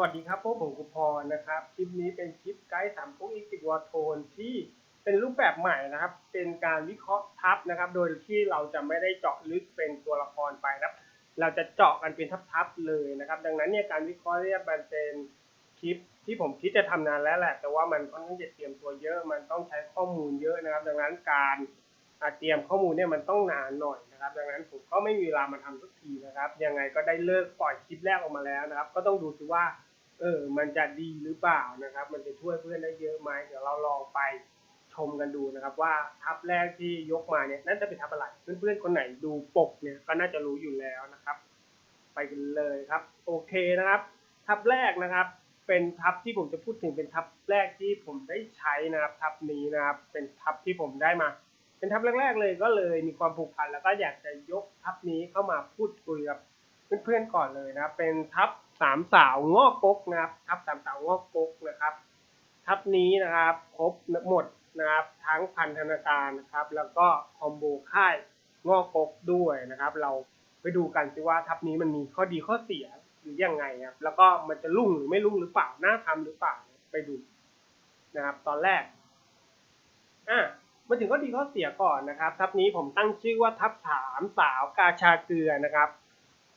วัสดีครับพวกผมกุพรนะครับ คลิปนี้เป็นคลิปไกด์สามก๊กอีพิกวอโทนที่เป็นรูปแบบใหม่นะครับ เป็นการวิเคราะห์ทับนะครับ โดยที่เราจะไม่ได้เจาะลึกเป็นตัวละครไปนะครับ เราจะเจาะกันเป็นทับๆเลยนะครับ ดังนั้นเนี่ยการวิเคราะห์เนี่ยมันเป็นคลิปที่ผมคิดจะทำนานแล้วแหละ แต่ว่ามันค่อนข้างจะเตรียมตัวเยอะ มันต้องใช้ข้อมูลเยอะนะครับ ดังนั้นการเตรียมข้อมูลเนี่ยมันต้องนานหน่อยนะครับ ดังนั้นผมก็ไม่มีเวลามาทำสักทีนะครับ ยังไงก็ได้เลิกปล่อยคลิปแรกออกมาแล้วนะครับ ก็ต้องดูซิว่า เออ มันจะดีหรือเปล่านะครับ มันจะช่วยเพื่อนได้เยอะไหมเดี๋ยวเราลองไปชมกันดูนะครับ ว่าทับแรกที่ยกมาเนี่ยนั่นจะเป็นทับอะไร เพื่อนๆคนไหนดูปกเนี่ยก็น่าจะรู้อยู่แล้วนะครับ ไปกันเลยครับ โอเคนะครับ ทับแรกนะครับ เป็นทับที่ผมจะพูดถึงเป็นทับแรกที่ผมได้ใช้นะครับ ทับนี้นะครับ เป็นทับที่ผมได้มา เป็นทับแรก ๆ เลยก็เลยมีความผูกพันแล้วก็อยากจะยกทับนี้เข้ามาพูดคุยกับเพื่อนๆก่อนเลยนะครับ เป็นทับ สามสาวงอกกกนะครับทับสามสาวงอกกกนะครับ ทับนี้นะครับครบหมดนะครับ ทั้งพันธนาการนะครับ แล้วก็คอมโบค่ายงอกกกด้วยนะครับ เราไปดูกันสิว่าทับนี้มันมีข้อดีข้อเสียหรือยังไงครับ แล้วก็มันจะรุ่งหรือไม่รุ่งหรือเปล่าน่าทำหรือเปล่าไปดูนะครับ ตอนแรกอะมาถึงข้อดีข้อเสียก่อนนะครับ ทับนี้ผมตั้งชื่อว่าทับสามสาวกาชาเกลือนะครับ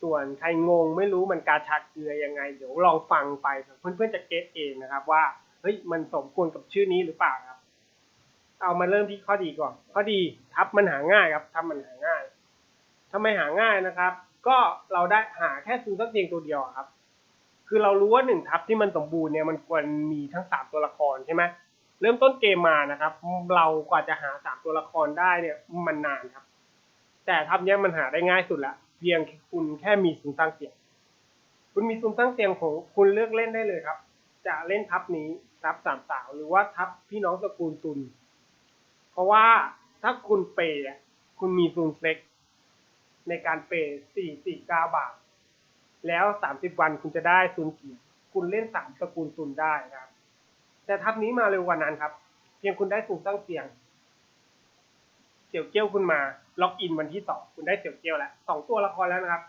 ส่วนใครงงไม่รู้มันกาชาเกลือยังไง เดี๋ยวลองฟังไปเพื่อนๆจะเก็ตเองนะครับว่าเฮ้ยมันสมควรกับชื่อนี้หรือเปล่าครับ เอามาเริ่มที่ข้อดีก่อน ข้อดีทับมันหาง่ายครับทับมันหาง่ายทำไมหาง่ายนะครับ ก็เราได้หาแค่ซูสักเพียงตัวเดียวครับ คือเรารู้ว่าหนึ่งทับที่มันสมบูรณ์เนี่ยมันควรมีทั้งสามตัวละครใช่ไหมเริ่มต้นเกมมานะครับ เรากว่าจะหาสามตัวละครได้เนี่ยมันนานครับ แต่ทับเนี้ยมันหาได้ง่ายสุดละ พียงคุณแค่มีซูนย์ตั้งเตียง คุณมีซูนย์ตั้งเตียงของคุณเลือกเล่นได้เลยครับ จะเล่นทับนี้ทับสามสาวหรือว่าทับพี่น้องตระกูลตุลเพราะว่าถ้าคุณเปย์คุณมีซูนย์เล็กในการเปย์สี่สี่เก้าบาท แล้วสามสิบวันคุณจะได้ซูนย์เกียร์คุณเล่นสามตระกูลตุลได้ครับ แต่ทับนี้มาเร็วกว่านั้นครับ เพียงคุณได้ซูนย์ตั้งเตียงเสี่ยวเกี้ยวคุณมา ล็อกอินวันที่สองคุณได้เสี่ยวเกี้ยวแล้วสองตัวละครแล้วนะครับ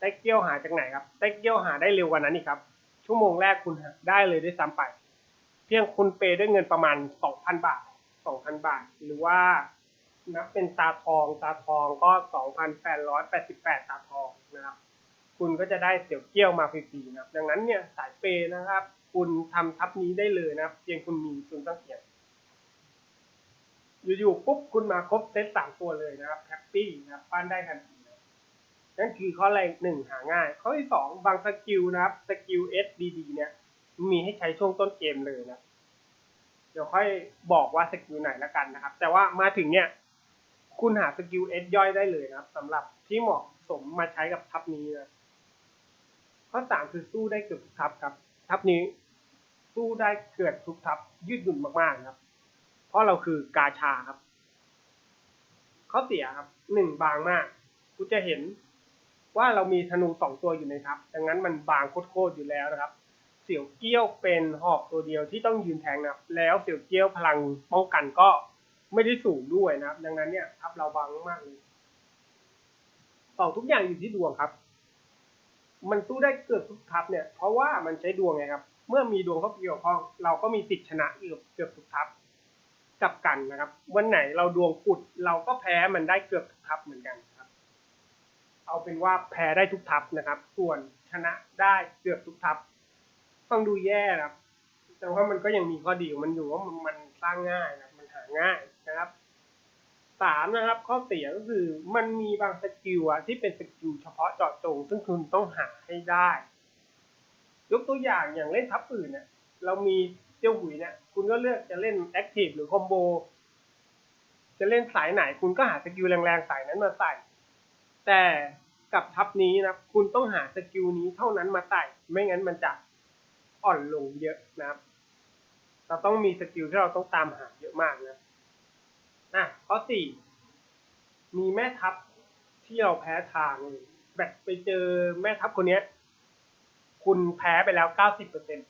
ได้เกี้ยวหาจากไหนครับ ได้เกี้ยวหาได้เร็วกว่านั้นอีกครับ ชั่วโมงแรกคุณได้เลยด้วยซ้ำไป เพียงคุณเปย์ด้วยเงินประมาณสองพันบาทสองพันบาท หรือว่านับเป็นตาทองตาทองก็สองพันแปดร้อยแปดสิบแปดตาทองนะครับ คุณก็จะได้เสี่ยวเกี้ยวมาฟรีๆนะครับ ดังนั้นเนี่ยสายเปย์นะครับ คุณทำทับนี้ได้เลยนะครับ เพียงคุณมีซุนตั้งเกียร อยู่ๆปุ๊บคุณมาครบเซตสามตัวเลยนะครับแฮปปี้นะครับปั้นได้ทันทีนะนั่นคือข้อแรกหนึ่งหาง่าย ข้อที่สองบางสกิลนะครับสกิล S D D เนี่ยมีให้ใช้ช่วงต้นเกมเลยนะ เดี๋ยวค่อยบอกว่าสกิลไหนละกันนะครับ แต่ว่ามาถึงเนี่ย คุณหาสกิล S ย่อยได้เลยนะครับสำหรับที่เหมาะสมมาใช้กับทับนี้นะข้อสามคือสู้ได้เกือบทุกทับครับ ทับนี้สู้ได้เกือบทุกทับยืดหยุ่นมากๆครับ เพราะเราคือกาชาครับข้อเสียครับหนึ่งบางมากคุณจะเห็นว่าเรามีธนูสองตัวอยู่ในทัพดังนั้นมันบางโคตรๆอยู่แล้วนะครับ เสี่ยวเกี้ยวเป็นหอกตัวเดียวที่ต้องยืนแทงนะครับ แล้วเสี่ยวเกี้ยวพลังป้องกันก็ไม่ได้สูงด้วยนะครับ ดังนั้นเนี่ยทัพเราบางมากๆเลยต่อทุกอย่างอยู่ที่ดวงครับ มันสู้ได้เกือบทุกทัพเนี่ย เพราะว่ามันใช้ดวงไงครับ เมื่อมีดวงเข้าเกี่ยวข้อง เราก็มีสิทธิชนะเกือบเกือบทุกทัพ กับกันนะครับ วันไหนเราดวงกุดเราก็แพ้มันได้เกือบทุกทัพเหมือนกันครับ เอาเป็นว่าแพ้ได้ทุกทัพนะครับ ส่วนชนะได้เกือบทุกทัพฟังดูแย่นะครับ แต่ว่ามันก็ยังมีข้อดีมันอยู่ว่ามันสร้างง่ายนะมันหาง่ายนะครับสามนะครับข้อเสียก็คือมันมีบางสกิลอะที่เป็นสกิลเฉพาะเจาะจง ซึ่งคุณต้องหาให้ได้ ยกตัวอย่างอย่างเล่นทัพอื่นเนี่ยเรามี เจ้าหุยเนี่ยคุณก็เลือกจะเล่นแอคทีฟหรือคอมโบจะเล่นสายไหนคุณก็หาสกิลแรงๆสายนั้นมาใส่ แต่กับทัพนี้นะคุณต้องหาสกิลนี้เท่านั้นมาใส่ไม่งั้นมันจะอ่อนลงเยอะนะครับ เราต้องมีสกิลที่เราต้องตามหาเยอะมากนะอะข้อสี่มีแม่ทัพที่เราแพ้ทางแบบไปเจอแม่ทัพคนเนี้ยคุณแพ้ไปแล้วเก้าสิบเปอร์เซ็นต์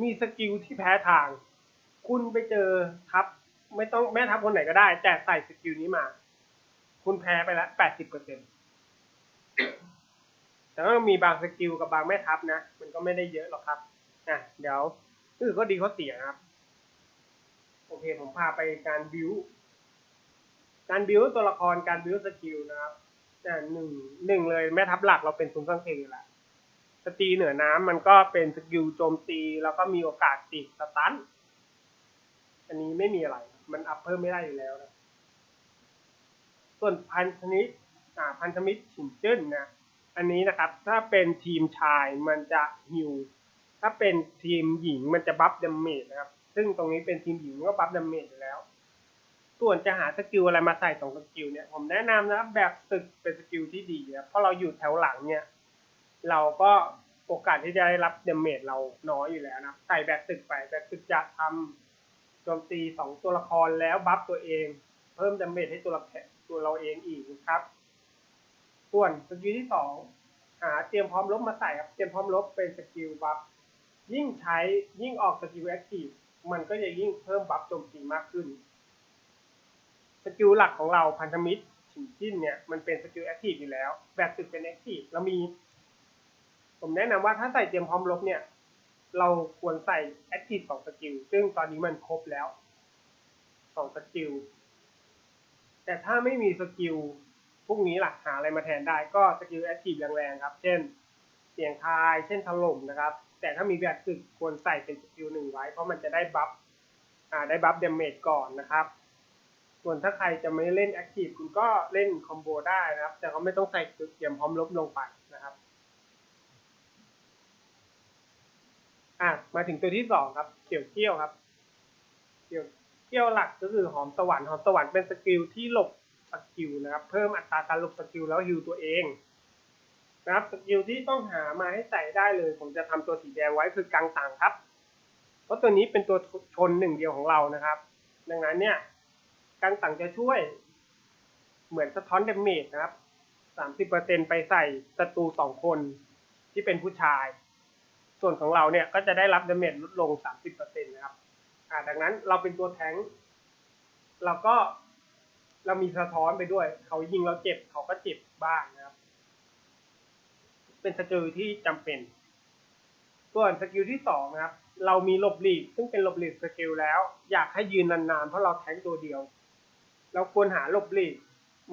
มีสกิลที่แพ้ทาง คุณไปเจอทัพไม่ต้องแม่ทัพคนไหนก็ได้ แต่ใส่สกิลนี้มา คุณแพ้ไปแล้วแปดสิบเปอร์เซ็นต์แต่ว่ามีบางสกิลกับบางแม่ทัพนะ มันก็ไม่ได้เยอะหรอกครับอะเดี๋ยวคือก็ดีเขาเสียครับ โอเคผมพาไปการบิวการบิวตัวละครการบิวสกิลนะครับอ่หนึ่งหนึ่งเลยแม่ทัพหลักเราเป็นซุนซังเทงอยู่แล้ว สตีเหนือน้ำมันก็เป็นสกิลโจมตี แล้วก็มีโอกาสติดสตันอันนี้ไม่มีอะไร มันอัพเพิ่มไม่ได้อยู่แล้วนะส่วนพันธมิตรพันธมิตรฉินจิ้นนะอันนี้นะครับ ถ้าเป็นทีมชายมันจะฮิวถ้าเป็นทีมหญิงมันจะบัฟดาเมจนะครับ ซึ่งตรงนี้เป็นทีมหญิงก็บัฟดาเมจอยู่แล้ว ส่วนจะหาสกิลอะไรมาใส่ตรงสกิลเนี่ย ผมแนะนำนะครับแบบศึกเป็นสกิลที่ดีนะเพราะเราอยู่แถวหลังเนี่ย เราก็โอกาสที่จะได้รับดเมจเราน้อยอยู่แล้วนะใส่แบบศึกไปแบบศึกจะทำโจมตีสองตัวละครแล้วบัฟตัวเอง เพิ่มดเมจให้ตัวละตัวเราเองอีกนะครับ ส่วนสกิลที่สองหาเตรียมพร้อมลบมาใส่ครับเตรียมพร้อมลบเป็นสกิลบัฟยิ่งใช้ยิ่งออกสกิลแอคทีฟมันก็จะยิ่งเพิ่มบัฟโจมตีมากขึ้นสกิลหลักของเราพันธมิตรฉินจิ้นเนี่ยมันเป็นสกิลแอคทีฟอยู่แล้ว แบบสึกเป็นแอคทีฟเรามี ผมแนะนำว่าถ้าใส่เตรียมพร้อมลบเนี่ย เราควรใส่แอคทีฟสองสกิลซึ่งตอนนี้มันครบแล้วสองสกิลแต่ถ้าไม่มีสกิลพวกนี้หลักหาอะไรมาแทนได้ก็สกิลแอคทีฟแรงๆครับ เช่นเสียงทาย เช่นถล่มนะครับ แต่ถ้ามีแบบสึกควรใส่เป็นสกิลหนึ่งไว้ เพราะมันจะได้บัฟได้บัฟเดเมจก่อนนะครับ ส่วนถ้าใครจะไม่เล่นแอคทีฟคุณก็เล่นคอมโบได้นะครับ แต่ก็ไม่ต้องใส่เตรียมพร้อมลบลงไปนะครับ อะมาถึงตัวที่สองครับเกี่ยวเกี้ยวครับเกี่ยวเกี้ยวหลักก็คือหอมสวรรค์หอมสวรรค์เป็นสกิลที่หลบสกิลนะครับเพิ่มอัตราการหลบสกิลแล้วฮิวตัวเองนะครับสกิลที่ต้องหามาให้ใส่ได้เลย ผมจะทำตัวสีแดงไว้คือกังต่างครับ เพราะตัวนี้เป็นตัวชนหนึ่งเดียวของเรานะครับ ดังนั้นเนี่ยกังต่างจะช่วย เหมือนสะท้อนเดเมจนะครับสามสิบเปอร์เซ็นไปใส่ศัตรูสองคนที่เป็นผู้ชาย ส่วนของเราเนี่ยก็จะได้รับเดเมจลดลงสามสิบเปอร์เซ็นะครับอ่าดังนั้นเราเป็นตัวแทงเราก็เรามีสะท้อนไปด้วย เขายิงเราเจ็บเขาก็เจ็บบ้างนะครับ เป็นสกิลที่จำเป็น ส่วนสกิลที่สองนะครับ เรามีหลบหลีกซึ่งเป็นหลบหลีกสกิลแล้ว อยากให้ยืนนานๆเพราะเราแทงตัวเดียว เราควรหาหลบหลีก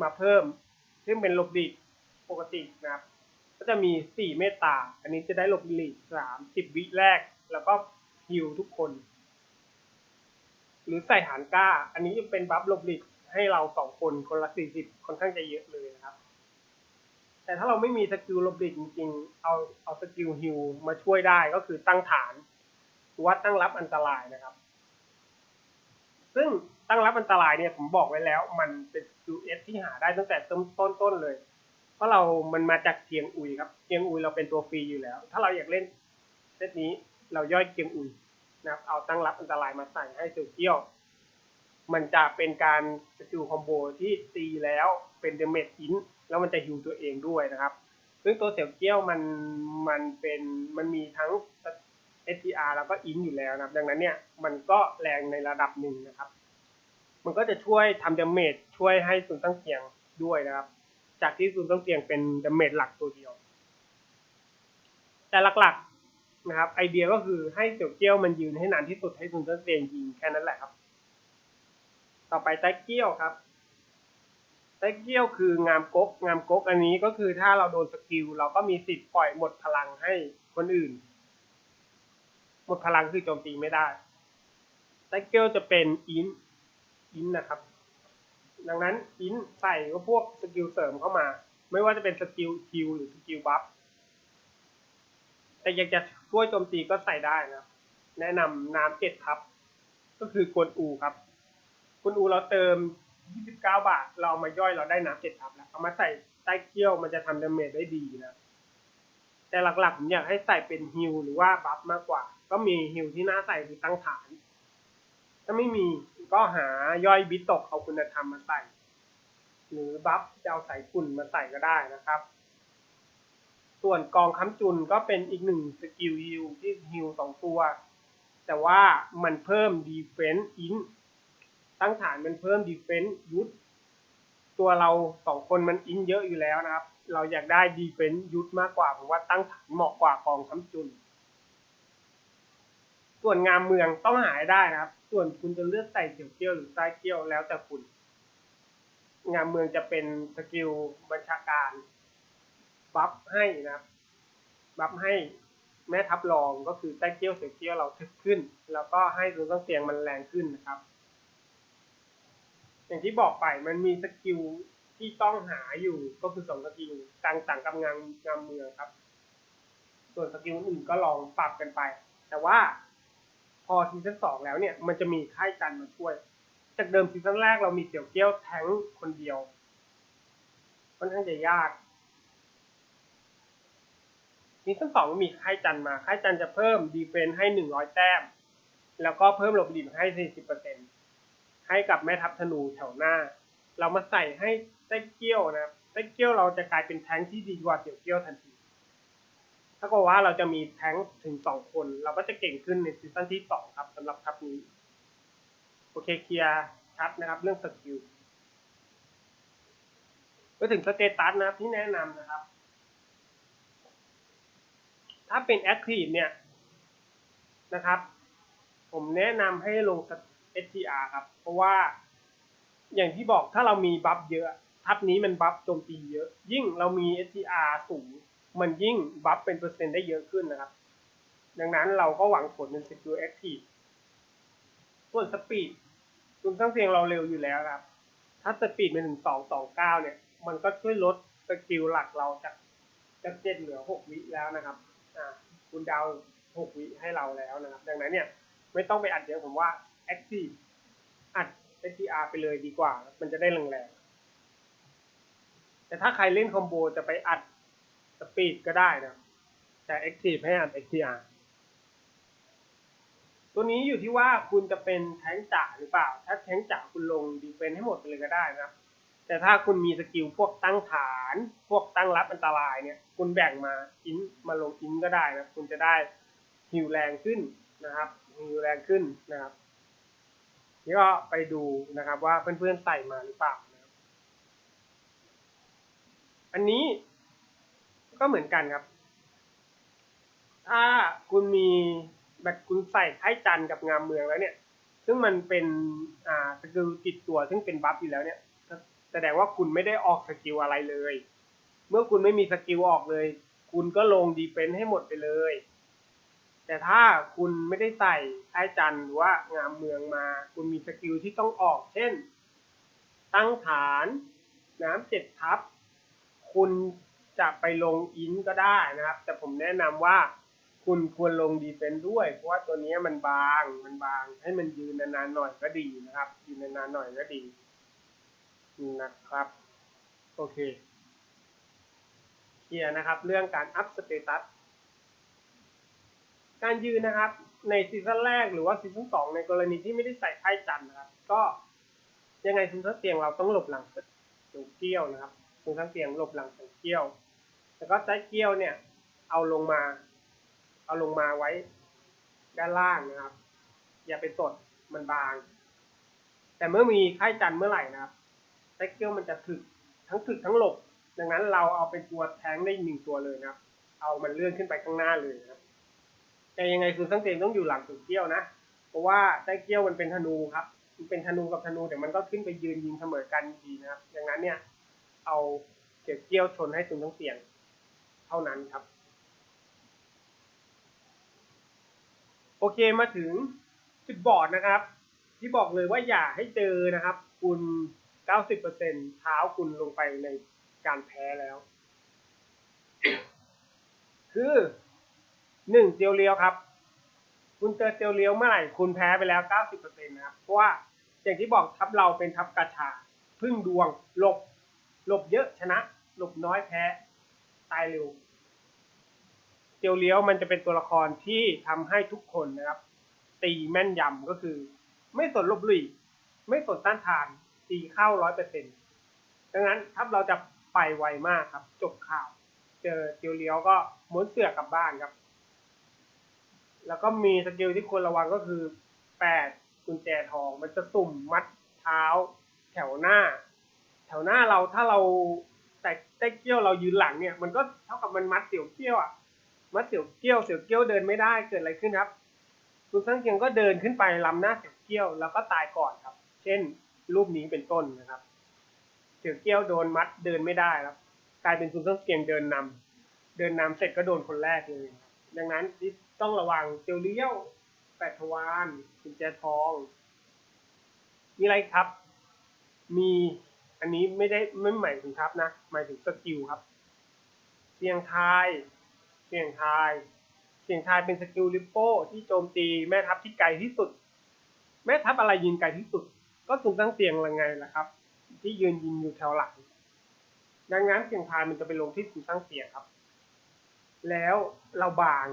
มาเพิ่ม ซึ่งเป็นหลบหลีกปกตินะครับ ก็จะมีสี่เมตตา อันนี้จะได้หลบหลีกสามสิบวิแรก แล้วก็ฮิวทุกคน หรือใส่หารก้า อันนี้จะเป็นบัฟหลบหลีกให้เราสองคนคนละสี่สิบค่อนข้างจะเยอะเลยนะครับ แต่ถ้าเราไม่มีสกิลหลบหลีกจริงๆ เอาเอาสกิลฮิวมาช่วยได้ก็คือตั้งฐานว่าตั้งรับอันตรายนะครับ ซึ่งตั้งรับอันตรายเนี่ยผมบอกไว้แล้ว มันเป็นสกิลเอสที่หาได้ตั้งแต่ต้นต้นๆเลย เพราะเรามันมาจากเกียงอุยครับเกียงอุยเราเป็นตัวฟรีอยู่แล้ว ถ้าเราอยากเล่นเซตนี้เราย่อยเกียงอุยนะครับเอาตั้งรับอันตรายมาใส่ให้เซลเกี้ยว มันจะเป็นการสกิลคอมโบที่ตีแล้วเป็นเดเมจอินแล้วมันจะฮิวตัวเองด้วยนะครับ ซึ่งตัวเสี่ยวเกี้ยวมันมันเป็นมันมีทั้ง STR แล้วก็อินอยู่แล้วนะครับ ดังนั้นเนี่ยมันก็แรงในระดับหนึ่งนะครับ มันก็จะช่วยทำเดเมจช่วยให้ศูนตั้งเกียงด้วยนะครับ จากที่ศูนตั้งเกียงเป็นดาเมจหลักตัวเดียว แต่หลักๆนะครับ ไอเดียก็คือให้เสี่ยวเกี้ยวมันยืนให้นานที่สุดให้ศูนตั้งเกียงยิงแค่นั้นแหละครับ ต่อไปไต้เกี้ยวครับไต้เกี้ยวคืองามก๊กงามก๊กอันนี้ก็คือถ้าเราโดนสกิลเราก็มีสิทธิ์ปล่อยหมดพลังให้คนอื่น หมดพลังคือโจมตีไม่ได้ไต้เกี้ยวจะเป็นอินอินนะครับ ดังนั้นอินใส่ก็พวกสกิลเสริมเข้ามา ไม่ว่าจะเป็นสกิลฮิลหรือสกิลบัฟแต่อยากจะช่วยโจมตีก็ใส่ได้นะแนะนำน้ำเจ็ดทับ ก็คือกวนอูครับคุณอูเราเติม 29 บาท เราเอามาย่อยเราได้น้ำเจ็ดทับแล้วเอามาใส่ใต้เกี้ยวมันจะทำดาเมจได้ดีนะแต่หลักๆผมอยากให้ใส่เป็นฮิลหรือว่าบัฟมากกว่า ก็มีฮิลที่น่าใส่คือตั้งฐาน ถ้าไม่มีก็หาย่อยบิตกเอาคุณธรรมมาใส่ หรือบัฟจะเอาสายฝุ่นมาใส่ก็ได้นะครับ ส่วนกองค้ำจุนก็เป็นอีกหนึ่งสกิลฮิลที่ฮิลสองตัว แต่ว่ามันเพิ่มดีเฟนซ์อินตั้งฐานมันเพิ่มดีเฟนซ์ยุทธตัวเราสองคนมันอินเยอะอยู่แล้วนะครับ เราอยากได้ดีเฟนซ์ยุทธมากกว่าผมว่าตั้งฐานเหมาะกว่ากองค้ำจุน ส่วนงามเมืองต้องหาได้นะครับ ส่วนคุณจะเลือกใส่เสี่ยวเกี้ยวหรือใต้เกี้ยวแล้วแต่คุณ งามเมืองจะเป็นสกิลบัญชาการบัฟให้นะครับบัฟให้แม่ทัพรองก็คือใต้เกี้ยวเสี่ยวเกี้ยวเราทึกขึ้น แล้วก็ให้ตัวต้องเสียงมันแรงขึ้นนะครับ อย่างที่บอกไปมันมีสกิลที่ต้องหาอยู่ก็คือสองสกิลต่างๆกับงานงามเมืองครับ ส่วนสกิลอื่นก็ลองปรับกันไป แต่ว่า พอซีซั่นสองแล้วเนี่ยมันจะมีค่ายจันมาช่วย จากเดิมซีซั่นแรกเรามีเสี่ยวเกี้ยวแทงคนเดียวค่อนข้างจะยากซีซั่นสองมีค่ายจันมาค่ายจันจะเพิ่มดีเฟนส์ให้หนึ่งร้อยแต้ม แล้วก็เพิ่มหลบหลีกให้สี่สิบเปอร์เซ็นให้กับแม่ทัพธนูแถวหน้า เรามาใส่ให้ไต้เกี้ยวนะครับไต้เกี้ยวเราจะกลายเป็นแทงที่ดีกว่าเสี่ยวเกี้ยวทันที ถ้าก็ว่าเราจะมีแท้งถึงสองคน เราก็จะเก่งขึ้นในซีซั่นที่สองครับสำหรับทัพนี้ โอเคเคลียร์ชัดนะครับ เรื่องสกิลก็ถึงสเตตัสนะครับที่แนะนำนะครับ ถ้าเป็นแอคทีฟเนี่ยนะครับ ผมแนะนำให้ลง STR ครับ เพราะว่าอย่างที่บอกถ้าเรามีบัฟเยอะ ทับนี้มันบัฟโจมตีเยอะ ยิ่งเรามี STR สูง มันยิ่งบัฟเป็นเปอร์เซ็นต์ได้เยอะขึ้นนะครับ ดังนั้นเราก็หวังผลเป็นสกิลแอคทีฟส่วนสปีดคุณสร้างเสียงเราเร็วอยู่แล้วครับ ถ้าสปีดเป็นถึงสองสองเก้าเนี่ย มันก็ช่วยลดสกิลหลักเราจากจากเจ็ดเหลือหกวิแล้วนะครับ อ่า คุณดาวหกวิให้เราแล้วนะครับ ดังนั้นเนี่ยไม่ต้องไปอัดเยอะผมว่าแอคทีฟอัด STR ไปเลยดีกว่า มันจะได้แรงๆแต่ถ้าใครเล่นคอมโบจะไปอัด สปีดก็ได้นะแต่ Active ให้อัด XTR ตัวนี้อยู่ที่ว่าคุณจะเป็นแทงจ่าหรือเปล่า ถ้าแทงจ่าคุณลงดีเฟนให้หมดไปเลยก็ได้นะแต่ถ้าคุณมีสกิลพวกตั้งฐาน พวกตั้งรับอันตรายเนี่ย คุณแบ่งมาอินมาลงอินก็ได้นะ คุณจะได้ฮิวแรงขึ้นนะครับฮิวแรงขึ้นนะครับ นี่ก็ไปดูนะครับว่าเพื่อนๆใส่มาหรือเปล่านะครับ อันนี้ ก็เหมือนกันครับ ถ้าคุณมีแบบคุณใส่ไข่จันกับงามเมืองแล้วเนี่ย ซึ่งมันเป็นอ่าสกิลติดตัวซึ่งเป็นบัฟอยู่แล้วเนี่ยแสดงว่าคุณไม่ได้ออกสกิลอะไรเลย เมื่อคุณไม่มีสกิลออกเลย คุณก็ลงดีเฟนส์ให้หมดไปเลย แต่ถ้าคุณไม่ได้ใส่ไข่จันหรือว่างามเมืองมา คุณมีสกิลที่ต้องออก เช่น ตั้งฐาน น้ำเจ็ดทับ คุณ จะไปลงอินก็ได้นะครับ แต่ผมแนะนำว่าคุณควรลงดีเฟนต์ด้วย เพราะว่าตัวนี้มันบางมันบาง ให้มันยืนนานๆหน่อยก็ดีนะครับ ยืนนานๆหน่อยก็ดีนะครับ โอเคเคลียร์นะครับ เรื่องการอัพสเตตัสการยืนนะครับ ในซีซั่นแรกหรือว่าซีซั่นสองในกรณีที่ไม่ได้ใส่ไพ่จันนะครับ ก็ยังไงซีซั่นเตียงเราต้องหลบหลังสูงเกี้ยวนะครับซีซั่นเตียงหลบหลังสูงเกี้ยว แล้วก็ไซส์เกี้ยวเนี่ย เอาลงมา เอาลงมาไว้ด้านล่างนะครับ อย่าไปสดมันบาง แต่เมื่อมีไข่จันเมื่อไหร่นะครับไซส์เกี้ยวมันจะถึกทั้งถึกทั้งหลบ ดังนั้นเราเอาเป็นตัวแทงได้หนึ่งตัวเลยนะครับ เอามันเลื่อนขึ้นไปข้างหน้าเลยนะครับแต่ยังไงคือสังเกตต้องอยู่หลังสุดเกี้ยวนะ เพราะว่าไส้เกี้ยวมันเป็นธนูครับ มันเป็นธนูกับธนูแต่มันก็ขึ้นไปยืนยิงเสมอกันดีนะครับ ดังนั้นเนี่ย เอาเกี่ยวเกี้ยวชนให้ตุนต้องเสี่ยง เท่านั้นครับ โอเคมาถึงจุดบอดนะครับ ที่บอกเลยว่าอย่าให้เจอนะครับ คุณ 90%เท้าคุณลงไปในการแพ้แล้ว คือหนึ่งเตียวเลี้ยวครับ คุณเจอเตียวเลี้ยวเมื่อไหร่คุณแพ้ไปแล้ว 90%นะครับเพราะว่าอย่างที่บอกทัพเราเป็นทัพกาชาพึ่งดวงหลบหลบเยอะชนะ หลบน้อยแพ้ ตายเร็วเตียวเลี้ยวมันจะเป็นตัวละครที่ทำให้ทุกคนนะครับ ตีแม่นยำก็คือ ไม่สนลบหลีไม่สนต้านทาน ตีเข้าร้อยเปอร์เซ็นต์ดังนั้นทัพเราจะไปไวมากครับ จบข่าว เจอเตียวเลี้ยวก็ม้วนเสือกกลับบ้านครับ แล้วก็มีสกิลที่ควรระวังก็คือแปดกุญแจทองมันจะสุ่มมัดเท้า แถวหน้า แถวหน้าเราถ้าเรา แต่แต่เกี้ยวเรายืนหลังเนี่ยมันก็เท่ากับมันมัดเสี่ยวเกี้ยวอะมัดเสี่ยวเกี้ยวเสี่ยวเกี้ยวเดินไม่ได้เกิดอะไรขึ้นครับซุนซังเกียงก็เดินขึ้นไปล้ำหน้าเสี่ยวเกี้ยวแล้วก็ตายก่อนครับ เช่นรูปนี้เป็นต้นนะครับเสี่ยวเกี้ยวโดนมัดเดินไม่ได้ครับ กลายเป็นซุนซังเกียงเดินนำเดินนำเสร็จก็โดนคนแรกเลยดังนั้นต้องระวังเตียวเลี้ยวแปดทวารกุญแจทอง มีอะไรครับ มี อันนี้ไม่ได้ไม่หมายถึงทับนะ หมายถึงสกิลครับ เสียงทาย เสียงทาย เสียงทายเป็นสกิลลิปโป้ที่โจมตีแม่ทัพที่ไกลที่สุด แม่ทัพอะไรยิงไกลที่สุด ก็สูงตั้งเสียงละไงล่ะครับ ที่ยืนยิงอยู่แถวหลัง ดังนั้นเสียงทายมันจะไปลงที่สูงตั้งเสียงครับ แล้วเราบาง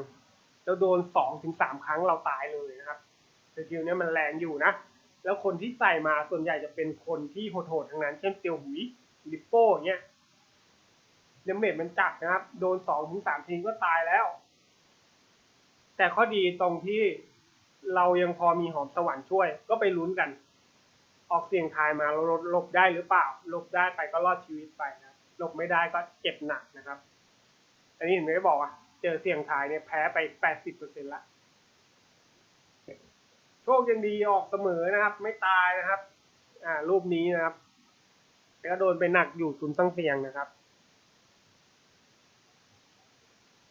เราโดนสองถึงสามครั้งเราตายเลยนะครับสกิลเนี้ยมันแรงอยู่นะ แล้วคนที่ใส่มาส่วนใหญ่จะเป็นคนที่โหดๆทั้งนั้น เช่นเตียวหุยลิปโป้เงี้ยเดเมจมันจัดนะครับ โดนสองถึงสามทีก็ตายแล้ว แต่ข้อดีตรงที่เรายังพอมีหอมสวรรค์ช่วย ก็ไปลุ้นกัน ออกเสียงทายมาเราหลบได้หรือเปล่าหลบได้ไปก็รอดชีวิตไปนะหลบไม่ได้ก็เจ็บหนักนะครับ อันนี้เห็นไหมบอกอะเจอเสียงทายเนี่ยแพ้ไปแปดสิบเปอร์เซ็นต์ละ โชคยังดีออกเสมอนะครับ ไม่ตายนะครับ อ่า รูปนี้นะครับ แต่ก็โดนไปหนักอยู่ศูนย์ตั้งเสียงนะครับ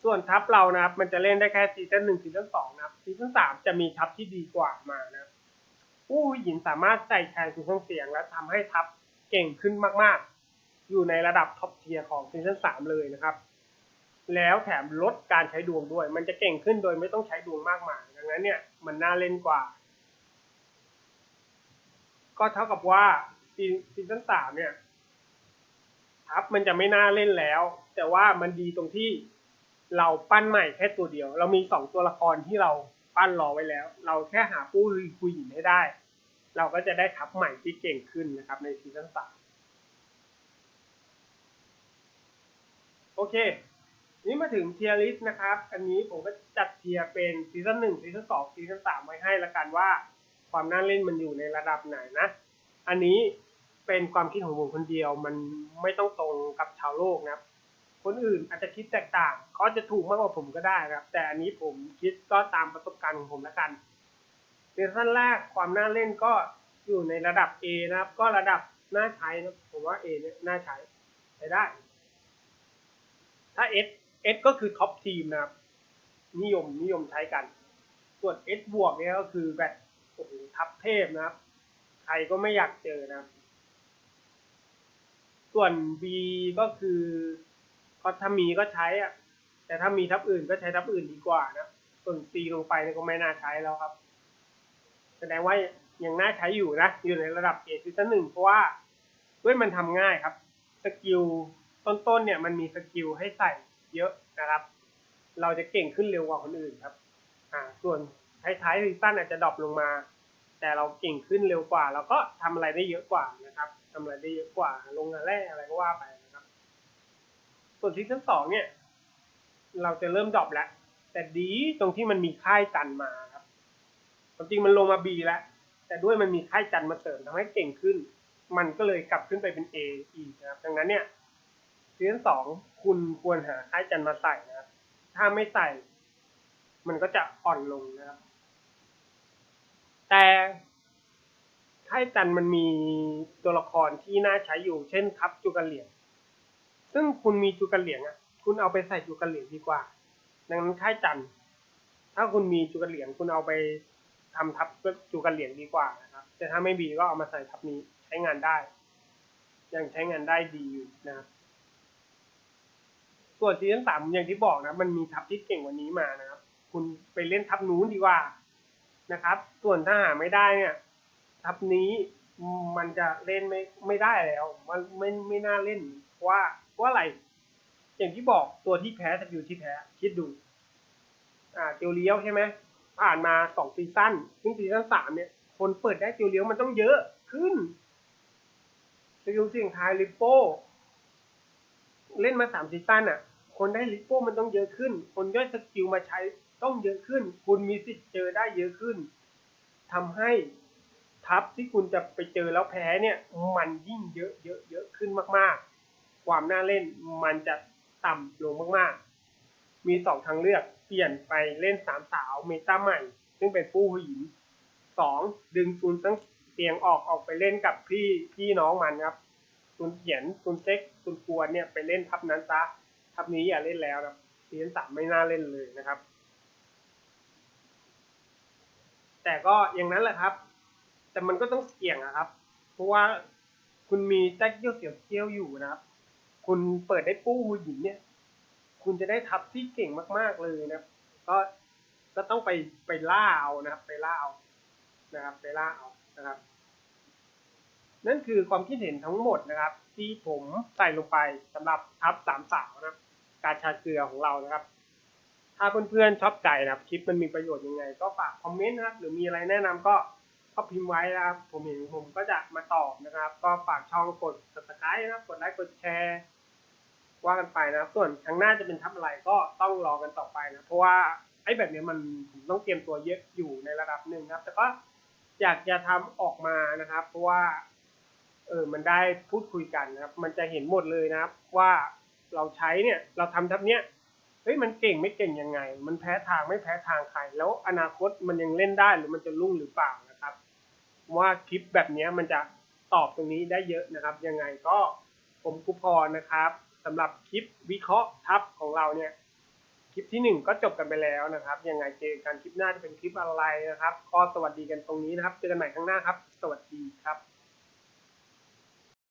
ส่วนทัพเรานะครับ มันจะเล่นได้แค่ซีซั่นหนึ่งซีซั่นสองนะครับซีซั่นสามจะมีทัพที่ดีกว่ามานะครับผู้หญิงสามารถใส่แทนศูนย์ตั้งเสียง และทำให้ทัพเก่งขึ้นมากๆ อยู่ในระดับท็อปเทียร์ของซีซั่นสามเลยนะครับแล้วแถมลดการใช้ดวงด้วย มันจะเก่งขึ้นโดยไม่ต้องใช้ดวงมากมาย ดังนั้นเนี่ย มันน่าเล่นกว่า ก็เท่ากับว่าซีซั่นสามเนี่ยทัพมันจะไม่น่าเล่นแล้ว แต่ว่ามันดีตรงที่เราปั้นใหม่แค่ตัวเดียว เรามีสองตัวละครที่เราปั้นรอไว้แล้ว เราแค่หาผู้คุยหญิงให้ได้ เราก็จะได้ทัพใหม่ที่เก่งขึ้นนะครับในซีซั่นสามโอเค นี่มาถึงเทียร์ลิสต์นะครับ อันนี้ผมก็จัดเทียร์เป็นซีซั่นหนึ่งซีซั่นสองซีซั่นสามไว้ให้ละกันว่า ความน่าเล่นมันอยู่ในระดับไหนนะ อันนี้เป็นความคิดของผมคนเดียวมันไม่ต้องตรงกับชาวโลกนะครับ คนอื่นอาจจะคิดแตกต่างเขาจะถูกมากกว่าผมก็ได้ครับ แต่อันนี้ผมคิดก็ตามประสบการณ์ของผมละกันซีซั่นแรกความน่าเล่นก็อยู่ในระดับ A นะครับ ก็ระดับน่าใช้นะผมว่า A เนี่ยน่าใช้ใช้ได้ ถ้า S S ก็คือท็อปทีมนะครับ นิยมนิยมใช้กัน ส่วน S บวกเนี่ยก็คือแบบ โอ้โหทับเทพนะครับใครก็ไม่อยากเจอนะครับส่วน B ก็คือก็ถ้ามีก็ใช้อะ แต่ถ้ามีทับอื่นก็ใช้ทับอื่นดีกว่านะส่วน C ลงไปก็ไม่น่าใช้แล้วครับ แสดงว่ายังน่าใช้อยู่นะ อยู่ในระดับ A ซีซั่นหนึ่งเพราะว่าด้วยมันทำง่ายครับ สกิลต้นๆเนี่ยมันมีสกิลให้ใส่เยอะนะครับ เราจะเก่งขึ้นเร็วกว่าคนอื่นครับ อ่า ส่วน ท้ายๆซีซั่นอาจจะดรอปลงมา แต่เราเก่งขึ้นเร็วกว่าเราก็ทำอะไรได้เยอะกว่านะครับทำอะไรได้เยอะกว่า ลงงานแรกอะไรก็ว่าไปนะครับ ส่วนซีซั่นสองเนี่ย เราจะเริ่มดรอปแล้ว แต่ดีตรงที่มันมีค่ายจันมาครับความจริงมันลงมาบีแล้ว แต่ด้วยมันมีค่ายจันมาเสริมทำให้เก่งขึ้น มันก็เลยกลับขึ้นไปเป็น A อีกนะครับ ดังนั้นเนี่ยซีซั่นสองคุณควรหาค่ายจันมาใส่นะครับ ถ้าไม่ใส่ มันก็จะอ่อนลงนะครับ แต่ค่ายจันมันมีตัวละครที่น่าใช้อยู่ เช่นทับจูกันเหลียง ซึ่งคุณมีจูกันเหลียงอะ คุณเอาไปใส่จูกันเหลียงดีกว่า ดังนั้นค่ายจัน ถ้าคุณมีจูกันเหลียง คุณเอาไปทำทับจูกันเหลียงดีกว่านะครับ แต่ถ้าไม่มีก็เอามาใส่ทับนี้ใช้งานได้ ยังใช้งานได้ดีอยู่นะครับส่วนซีซั่นสามอย่างที่บอกนะ มันมีทัพที่เก่งกว่านี้มานะครับ คุณไปเล่นทัพนู้นดีกว่า นะครับ ส่วนถ้าหาไม่ได้เนี่ยทัพนี้มันจะเล่นไม่ไม่ได้แล้ว มันไม่ไม่น่าเล่นเพราะว่าเพราะอะไร อย่างที่บอกตัวที่แพ้สกิลที่แพ้คิดดู อ่าเตียวเลี้ยวใช่ไหมผ่านมาสองซีซั่นซึ่งซีซั่นสามเนี่ย คนเปิดได้เตียวเลี้ยวมันต้องเยอะขึ้นสกิลเสี่ยงทายลิปโป้เล่นมาสามซีซั่นอะ คนได้ลิปโป้มันต้องเยอะขึ้น คนย่อยสกิลมาใช้ ต้องเยอะขึ้น คุณมีสิทธิ์เจอได้เยอะขึ้นทำให้ทัพที่คุณจะไปเจอแล้วแพ้เนี่ยมันยิ่งเยอะเยอะเยอะขึ้นมากๆ ความน่าเล่นมันจะต่ำลงมากๆ มีสองทางเลือกเปลี่ยนไปเล่นสามสาวเมตาใหม่ ซึ่งเป็นผู้หญิงสองดึงซุนตั้งเตียงออกออกไปเล่นกับพี่พี่น้องมันครับซุนเขียนซุนเซ็กซุนกวนเนี่ยไปเล่นทับนั้นซะทับนี้อย่าเล่นแล้วนะครับซีซั่นสามไม่น่าเล่นเลยนะครับ แต่ก็อย่างนั้นแหละครับ แต่มันก็ต้องเสี่ยงอะครับ เพราะว่าคุณมีแจ็คเกี้ยวเสี่ยวเกี้ยวอยู่นะครับ คุณเปิดได้ปู้ผู้หญิงเนี่ย คุณจะได้ทับที่เก่งมาก ๆเลยนะครับ ก็ก็ต้องไปไปล่าเอานะครับ ไปล่าเอานะครับ ไปล่าเอานะครับ นั่นคือความคิดเห็นทั้งหมดนะครับ ที่ผมใส่ลงไปสำหรับทับสามสาวนะครับ การชาเกลือของเรานะครับ ถ้าเพื่อนๆชอบใจนะครับคลิปมันมีประโยชน์ยังไง ก็ฝากคอมเมนต์นะครับหรือมีอะไรแนะนำก็ก็พิมพ์ไว้นะครับ ผมเห็นผมก็จะมาตอบนะครับ ก็ฝากช่องกด subscribe นะครับ กดไลค์กดแชร์ว่ากันไปนะครับ ส่วนครั้งหน้าจะเป็นทับอะไรก็ต้องรอกันต่อไปนะ เพราะว่าไอ้แบบนี้มันผมต้องเตรียมตัวเยอะอยู่ในระดับหนึ่งครับ แต่ก็อยากจะทำออกมานะครับ เพราะว่า เออมันได้พูดคุยกันนะครับ มันจะเห็นหมดเลยนะครับ ว่าเราใช้เนี่ย เราทำทับเนี้ย เฮ้ยมันเก่งไม่เก่งยังไง มันแพ้ทางไม่แพ้ทางใคร แล้วอนาคตมันยังเล่นได้หรือมันจะรุ่งหรือเปล่านะครับ ว่าคลิปแบบนี้มันจะตอบตรงนี้ได้เยอะนะครับ ยังไงก็ผมกุพรนะครับสำหรับคลิปวิเคราะห์ทับของเราเนี่ยคลิปที่หนึ่งก็จบกันไปแล้วนะครับยังไงเจอกันคลิปหน้าจะเป็นคลิปอะไรนะครับ ก็สวัสดีกันตรงนี้นะครับ เจอกันใหม่ข้างหน้าครับ สวัสดีครับ